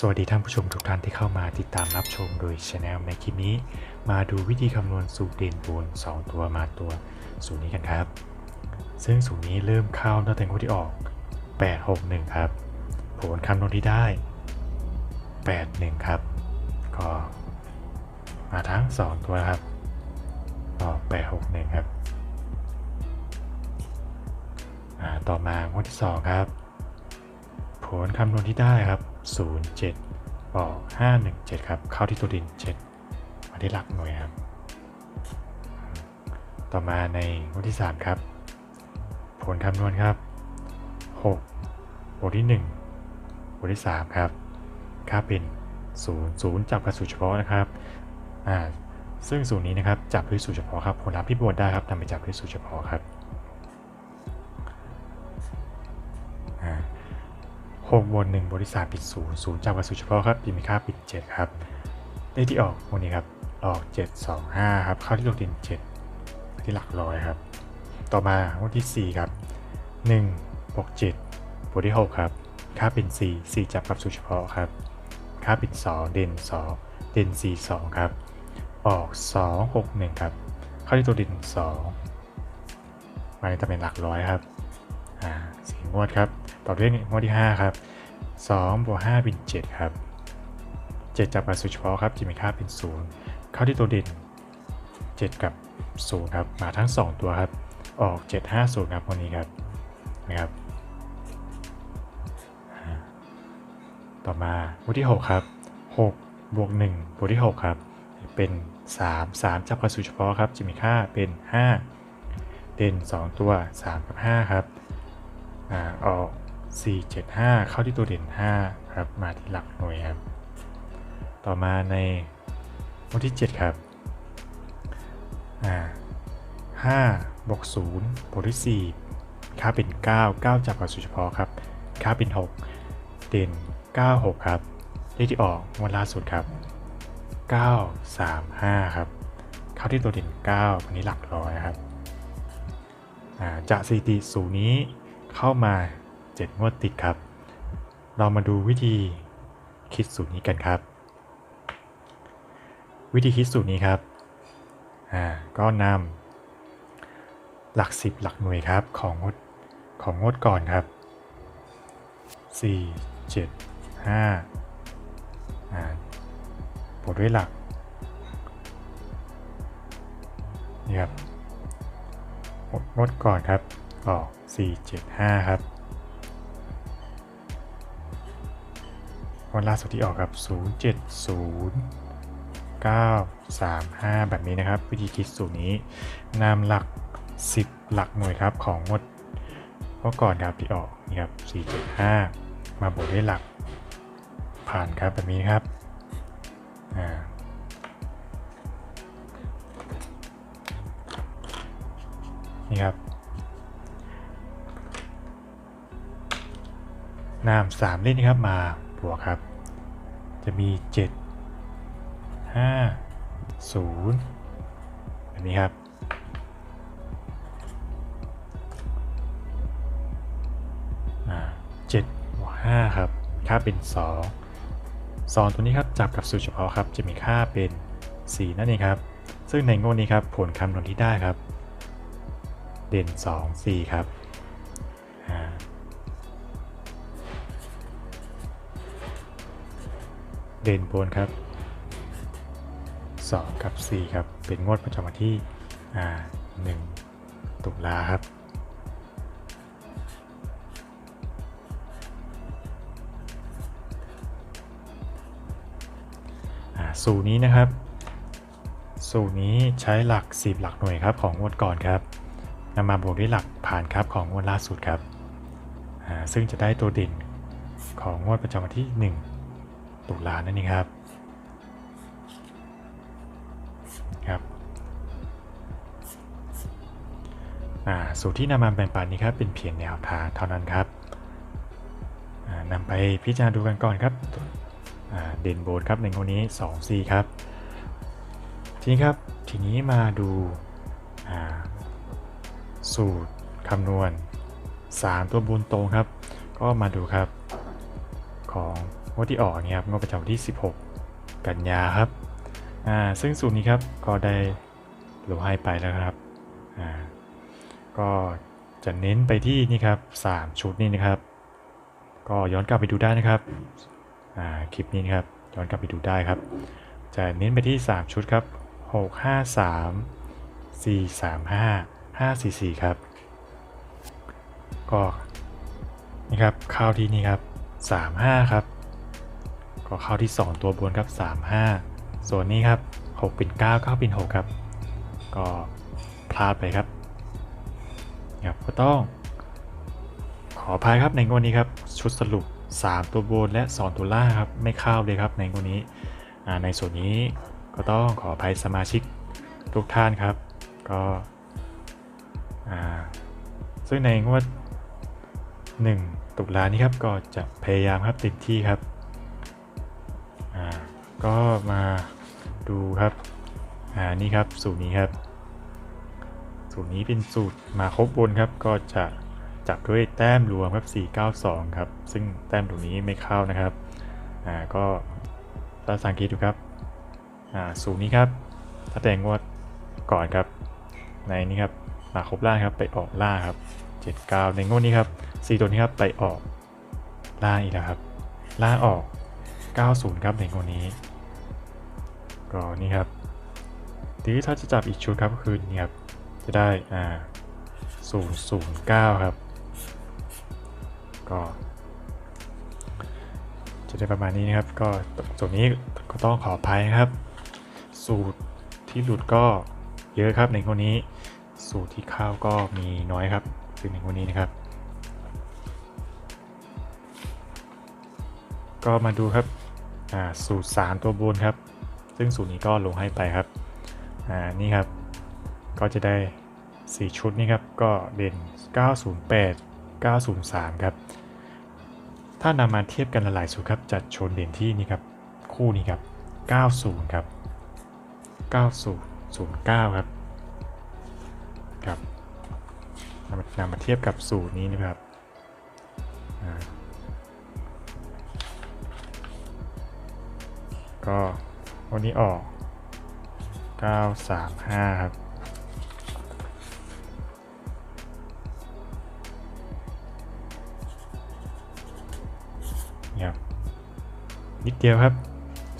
สวัสดีท่านผู้ชมทุกท่านที่เข้ามาติดตามรับชมโดยช anel ในคลิปนี้ มาดูวิธีคำนวณสูตรเด่นบน 2 ตัวมาตัวสูตรนี้กันครับ ซึ่งสูตรนี้เริ่มเข้าตั้งแต่งวดที่ออก 861 ครับ ผลคำนวณที่ได้ 81 ครับ ก็มาทั้ง 2 ตัวครับก็861 ครับต่อมางวดที่ 2 ครับ ผลคำนวณที่ได้ครับ 07ออก517 ครับ เข้าที่ตัวดิน 7 มาที่หลักหน่วยครับ ต่อมาในงวดที่ 3 ครับ ผลคำนวณครับ 6 บวกที่ 1 บวกที่ 3 ครับ ค่าเป็น 0 0 จับกับสูตรเฉพาะนะครับอ่าซึ่งสูตรนี้นะครับจับด้วยสูตรเฉพาะครับผลลัพธ์ที่บวกได้ครับนำไปจับด้วยสูตรเฉพาะครับ หกบวกหนึ่งบวกที่สามปิดศูนย์ศูนย์จับกับสูตรเฉพาะครับปีมีค่าปิดเจ็ดครับเลขที่ออกวันนี้ครับออกเจ็ดสองห้าครับเข้าที่ตัวดินเจ็ดที่หลักร้อยครับ ต่อมาวันที่สี่ครับหนึ่งบวกเจ็ดบวกที่หกครับ ค่าเป็นสี่สี่จับกับสูตรเฉพาะครับ ค่าปิดสองเด่นสองเด่นสี่สองครับ ออกสองหกหนึ่งครับ เข้าที่ตัวดินสองมาในตำแหน่งหลักร้อยครับ อ่าสี่งวดครับต่อด้วยงวดที่ 5 ครับ2บวก5เป็น7ครับ 7 จับกับสูตรเฉพาะครับจะมีค่าเป็น 0 เข้าที่ตัวเด่น 7 กับ 0 ครับ มาทั้ง 2 ตัวครับ ออก 7 5 0 ครับวันนี้ครับนะครับ ต่อมางวดที่ 6 ครับ 6 บวก1บวกที่ 6 ครับ เป็น 3 3 จับกับสูตรเฉพาะครับจะมีค่าเป็น 5 เด่น 2 ตัว 3 กับ 5 ครับ อ่าออก 4 7 5 เข้าที่ตัวเด่น 5 ครับ มาที่หลักหน่วยครับ ต่อมาในงวดที่ 7 ครับอ่า5บวก0บวกที่4ค่าเป็น 9 9 จับกับสูตรเฉพาะครับ ค่าเป็น 6 เด่น 9 6 ครับ เลขที่ออกวันล่าสุดครับ 9 3 5 ครับเข้าที่ตัวเด่น 9 วันนี้หลักร้อยครับอ่าจากสถิติสูตรนี้ เข้ามา 7 งวดติดครับ เรามาดูวิธีคิดสูตรนี้กันครับ วิธีคิดสูตรนี้ครับอ่าก็นำหลัก 10 หลักหน่วยครับของงดของงดก่อนครับ 4 7 5อ่าบวกด้วยหลักนี่ครับงดก่อนครับ ออก 475 ครับ วันล่าสุดที่ออกครับ 070 935 แบบนี้นะครับ วิธีคิดสูตรนี้นำหลัก 10 หลักหน่วยครับของงดเมื่อก่อนครับที่ออกนี่ครับ 475 มาบวกด้วยหลักผ่านครับแบบนี้ครับอ่านี่ครับ นามสามเล่นนะครับมาบวกครับ จะมี 7 5 0แบบนี้ครับอ่า7บวก5ครับ ค่าเป็น 2 2 ตัวนี้ครับจับกับสูตรเฉพาะครับ จะมีค่าเป็น 4 นั่นเองครับ ซึ่งในงวดนี้ครับ ผลคำนวณที่ได้ครับ เด่น 2 4 ครับ เด่นบนครับ 2 กับ 4 ครับ เป็นงวดประจำวันที่อ่า1ตุลาครับอ่าสูตรนี้นะครับ สูตรนี้ใช้หลัก 10 หลักหน่วยครับของงวดก่อนครับนำมาบวกด้วยหลักผ่านครับของงวดล่าสุดครับอ่าซึ่งจะได้ตัวเด่นของงวดประจำวันที่ 1 ตุลานั่นเองครับครับอ่าสูตรที่นำมาแบ่งปันนี้ครับเป็นเพียงแนวทางเท่านั้นครับอ่านำไปพิจารณาดูกันก่อนครับเด่นโบนครับในงวดนี้2 4ครับ ทีนี้ครับทีนี้มาดูอ่าสูตรคำนวณ 3 ตัวบนตรงครับ ก็มาดูครับของ งวดที่ออกเนี่ยครับงวดประจำวันที่ 16 กันยาครับอ่าซึ่งสูตรนี้ครับก็ได้ลงให้ไปแล้วครับอ่าก็จะเน้นไปที่นี่ครับ 3 ชุดนี่นะครับ ก็ย้อนกลับไปดูได้นะครับอ่าคลิปนี้นครับย้อนกลับไปดูได้ครับ จะเน้นไปที่ 3 ชุดครับ 6 5 3 4 3 5 5 4 4 ครับ ก็นี่ครับเข้าที่นี่ครับ 3 5 ครับ ก็เข้าที่ 2 ตัวบนครับ 3 5 ส่วนนี้ครับ6เป็น9 9เป็น6ครับ ก็พลาดไปครับครับก็ต้อง ขออภัยครับในงวดนี้ครับ ชุดสรุป 3 ตัวบนและ 2 ตัวล่างครับ ไม่เข้าเลยครับในงวดนี้ในส่วนนี้ก็ต้องขออภัยสมาชิกทุกท่านครับ ก็อ่าซึ่งในงวด 1 ตุลานี้ครับก็จะพยายามครับเต็มที่ครับ ก็มาดูครับ อ่า นี่ครับ สูตรนี้ครับ สูตรนี้เป็นสูตรมาครบบนครับ ก็จะจับด้วยแต้มรวมครับ 492 ครับ ซึ่งแต้มตรงนี้ไม่เข้านะครับ อ่า ก็ถ้าสังเกตดูครับ อ่า สูตรนี้ครับถ้าแต่งวดก่อนครับ ในนี้ครับ มาครบล่างครับ ไปออกล่างครับ 79 ในงวดนี้ครับ 4 ตัวนี้ครับ ไปออกล่างอีกแล้วครับ ล่างออก 90 ครับในงวดนี้ ก็นี่ครับทีนี้ถ้าจะจับอีกชุดครับก็คือนี่ครับจะได้อ่า009ครับ ก็จะได้ประมาณนี้นะครับ ก็ตรงนี้ก็ต้องขออภัยครับ สูตรที่หลุดก็เยอะครับในคนนี้ สูตรที่เข้าก็มีน้อยครับคือในคนนี้นะครับ ก็มาดูครับสูตร 3 ตัวบนครับ ซึ่งสูตรนี้ก็ลงให้ไปครับอ่านี่ครับ ก็จะได้ 4 ชุดนี่ครับ ก็เด่น 908 903 ครับ ถ้านำมาเทียบกันหลายๆสูตรครับจัดชนเด่นที่นี่ครับ คู่นี้ครับ 90 ครับ 90 09 ครับครับนำมานำมาเทียบกับสูตรนี้นะครับก็ วันนี้ออก 935 ครับนี่ครับนิดเดียวครับ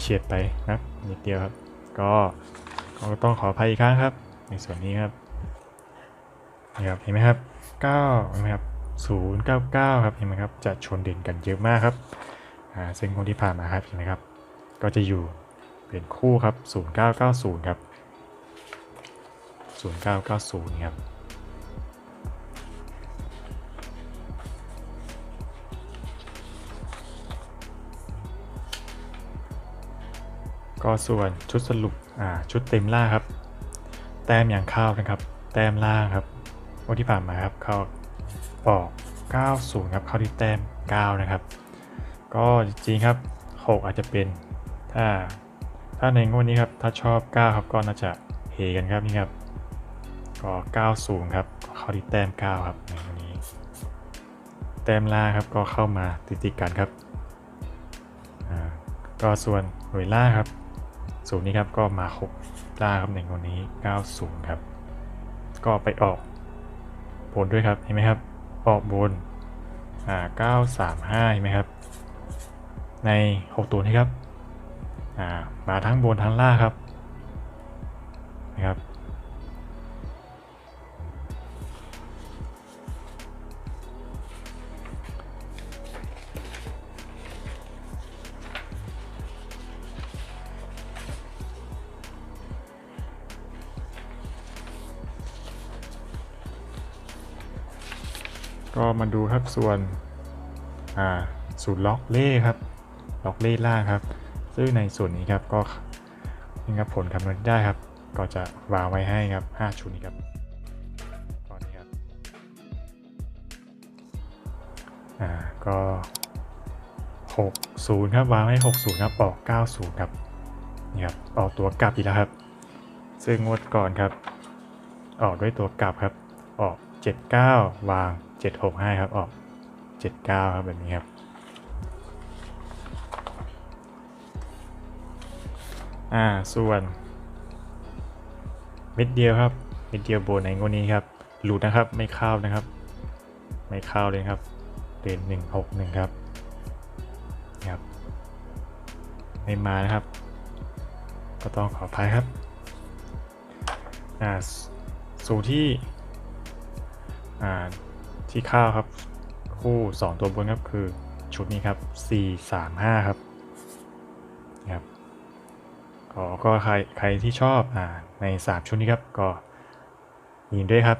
เฉียดไปนะครับนิดเดียวครับ ก็ก็ต้องขออภัยอีกครั้งครับ ในส่วนนี้ครับนี่ครับเห็นไหมครับ9เห็นไหมครับ099 ครับเห็นไหมครับจะชนเด่นกันเยอะมากครับอ่าซึ่งคนที่ผ่านมาครับเห็นไหมครับ ก็จะอยู่ เป็นคู่ครับ 0990 ครับ 0990 ครับ ก็ส่วนชุดสรุป อ่า ชุดเต็มล่างครับ แต้มอย่างข้าวนะครับ แต้มล่างครับวันที่ผ่านมาครับเข้าออก 90 ครับ เข้าที่แต้ม 9 นะครับ ก็จริงครับ 6 อาจจะเป็นถ้า ถ้าในงวดนี้ครับถ้าชอบ 9 ครับก็น่าจะเฮกันครับนี่ครับก็90ครับเข้าที่แต้ม 9 ครับในวันนี้ แต้มล่าครับก็เข้ามาติดๆกันครับก็ส่วนหน่วยล่าครับศูนย์นี้ครับก็มาครบล่าครับในวันนี้90ครับ ก็ไปออกบนด้วยครับเห็นไหมครับ ออกบนอ่า935เห็นไหมครับ ใน 6 ตัวนี้ครับ อ่ามาทั้งบนทั้งล่างครับนะครับก็มาดูครับส่วนอ่าสูตรล็อกเล่ครับ ล็อกเล่ล่างครับ ซึ่งในส่วนนี้ครับก็นี่ครับผลคำนวณได้ครับ ก็จะวางไว้ให้ครับ 5 ชุดนี้ครับก็นี่ครับอ่าก็ 60 ครับวางไว้60 ครับออก 90 ครับนี่ครับออกตัวกลับอีกแล้วครับ ซึ่งงวดก่อนครับ ออกด้วยตัวกลับครับออก 79 วาง 765 ครับออก 79 ครับแบบนี้ครับ อ่าส่วนเม็ดเดียวครับเม็ดเดียวโบนในงวดนี้ครับหลุดนะครับไม่เข้านะครับ ไม่เข้าเลยครับเด่นหนึ่งหกหนึ่งครับนะครับไม่มานะครับ ก็ต้องขออภัยครับอ่าสสูตรที่อ่าที่เข้าครับ คู่ 2 ตัวบนครับคือชุดนี้ครับ 4 3 5 ครับ ก็ก็ใครใครที่ชอบอ่าใน 3 ชุดนี้ครับก็ยินด้วยครับ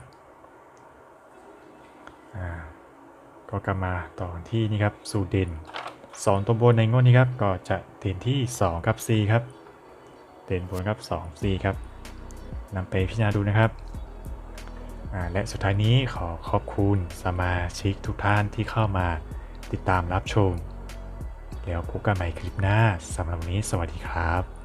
อ่าก็กลับมาต่อที่นี่ครับสูตรเด่น 2 ตัวบนในงวดนี้ครับก็จะเด่นที่ 2 กับ4ครับ เด่นบนครับ2 4ครับนำไปพิจารณาดูนะครับอ่าและสุดท้ายนี้ขอขอบคุณสมาชิกทุกท่านที่เข้ามาติดตามรับชม แล้วพบกันใหม่คลิปหน้าสำหรับวันนี้สวัสดีครับ